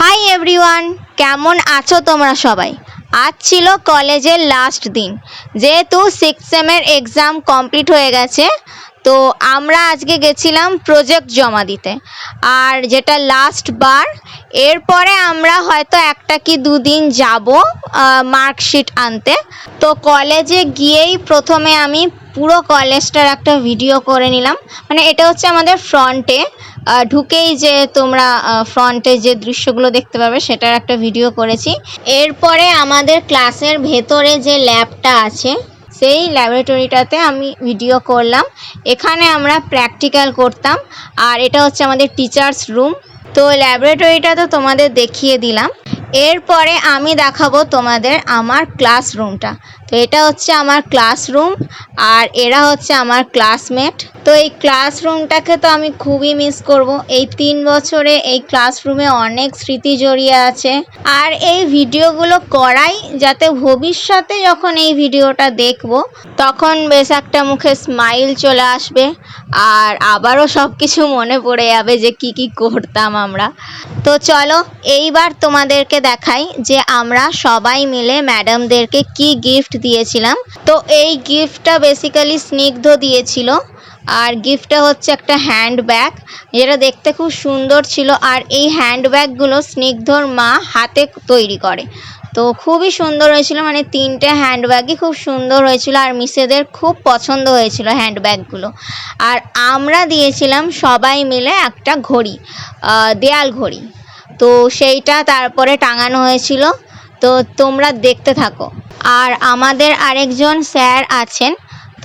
Hi everyone কেমন আছো তোমরা সবাই? আজ ছিল কলেজের লাস্ট দিন। যেহেতু সিক্স সেমের এক্সাম কমপ্লিট হয়ে গেছে, তো আমরা আজকে গেছিলাম প্রজেক্ট জমা দিতে। আর যেটা লাস্ট বার, এরপরে আমরা হয়তো একটা কি দুদিন যাব মার্কশিট আনতে। তো কলেজে গিয়েই প্রথমে আমি পুরো কলেজটার একটা ভিডিও করে নিলাম। মানে এটা হচ্ছে আমাদের ফ্রন্টে ঢুকেই যে তোমরা ফ্রন্টে যে দৃশ্যগুলো দেখতে পাবে, সেটার একটা ভিডিও করেছি। এরপরে আমাদের ক্লাসের ভেতরে যে ল্যাবটা আছে, সেই ল্যাবরেটরিটাতে আমি ভিডিও করলাম। এখানে আমরা প্র্যাকটিক্যাল করতাম। আর এটা হচ্ছে আমাদের টিচার্স রুম তো ল্যাবরেটরিটা তো তোমাদের দেখিয়ে দিলাম। এরপরে আমি দেখাবো তোমাদের আমার ক্লাসরুমটা তো এটা হচ্ছে আমার ক্লাসরুম আর এরা হচ্ছে আমার ক্লাসমেট তো এই ক্লাসরুমটাকে তো আমি খুবই মিস করব। এই তিন বছরে এই ক্লাসরুমে অনেক স্মৃতি জড়িয়ে আছে। আর এই ভিডিওগুলো করাই যাতে ভবিষ্যতে যখন এই ভিডিওটা দেখব, তখন বেশ একটা মুখে স্মাইল চলে আসবে আর আবারও সব কিছু মনে পড়ে যাবে যে কি কি করতাম আমরা। তো চলো এইবার তোমাদেরকে দেখাই যে আমরা সবাই মিলে ম্যাডামদেরকে কি গিফট দিয়েছিলাম। তো এই গিফটটা বেসিক্যালি স্নিগ্ধ দিয়েছিল। আর গিফটটা হচ্ছে একটা হ্যান্ড ব্যাগ যেটা দেখতে খুব সুন্দর ছিল। আর এই হ্যান্ড ব্যাগগুলো স্নিগ্ধর মা হাতে তৈরি করে। তো খুবই সুন্দর হয়েছিল মানে তিনটে হ্যান্ড ব্যাগই খুব সুন্দর হয়েছিল। আর মিসেদের খুব পছন্দ হয়েছিল হ্যান্ড ব্যাগগুলো আর আমরা দিয়েছিলাম সবাই মিলে একটা ঘড়ি দেয়াল ঘড়ি। তো সেইটা তারপরে টাঙানো হয়েছিল। তো তোমরা দেখতে থাকো। আর আমাদের আরেকজন স্যার আছেন,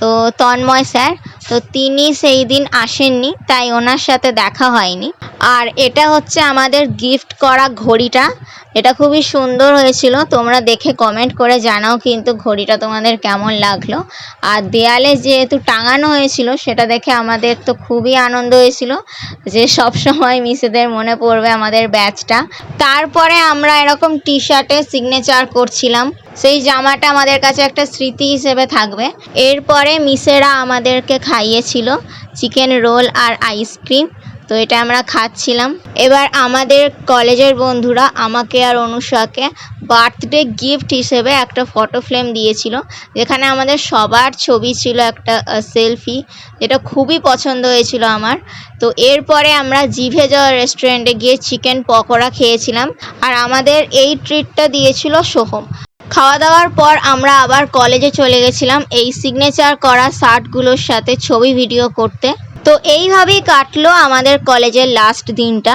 তো তন্ময় স্যার। তো তিনি সেই দিন আসেননি, তাই ওনার সাথে দেখা হয়নি। আর এটা হচ্ছে আমাদের গিফট করা ঘড়িটা। এটা খুবই সুন্দর হয়েছিল, তোমরা দেখে কমেন্ট করে জানাও কিন্তু ঘড়িটা তোমাদের কেমন লাগল। আর দেয়ালে যেহেতু টাঙানো হয়েছিল, সেটা দেখে আমাদের তো খুবই আনন্দ হয়েছিল যে সব সময় মিসেদের মনে পড়বে আমাদের ব্যাচটা। তারপরে আমরা এরকম টি শার্টে সিগনেচার করছিলাম। সেই জামাটা আমাদের কাছে একটা স্মৃতি হিসেবে থাকবে। এরপরে মিসেরা আমাদেরকে খাইয়েছিল চিকেন রোল আর আইসক্রিম তো এটা আমরা খাচ্ছিলাম। এবার আমাদের কলেজের বন্ধুরা আমাকে আর অনুষাকে বার্থডে গিফট হিসেবে একটা ফটো ফ্রেম দিয়েছিল। যেখানে আমাদের সবার ছবি ছিল একটা সেলফি, যেটা খুবই পছন্দ হয়েছিল আমার। তো এরপরে আমরা জিভে যাওয়া রেস্টুরেন্টে গিয়ে চিকেন পকোড়া খেয়েছিলাম আর আমাদের এই ট্রিটটা দিয়েছিল সোহম। খাওয়া দাওয়ার পর আমরা আবার কলেজে চলে গেছিলাম এই সিগনেচার করা শার্টগুলোর সাথে ছবি ভিডিও করতে। তো এইভাবেই কাটলো আমাদের কলেজের লাস্ট দিনটা।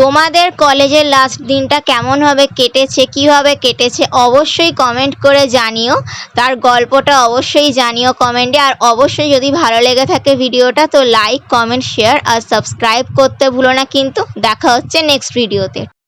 তোমাদের কলেজের লাস্ট দিনটা কেমনভাবে কেটেছে, কীভাবে কেটেছে, অবশ্যই কমেন্ট করে জানিও। তার গল্পটা অবশ্যই জানিও কমেন্টে আর অবশ্যই যদি ভালো লেগে থাকে ভিডিওটা, তো লাইক কমেন্ট শেয়ার আর সাবস্ক্রাইব করতে ভুলো না। কিন্তু দেখা হচ্ছে নেক্সট ভিডিওতে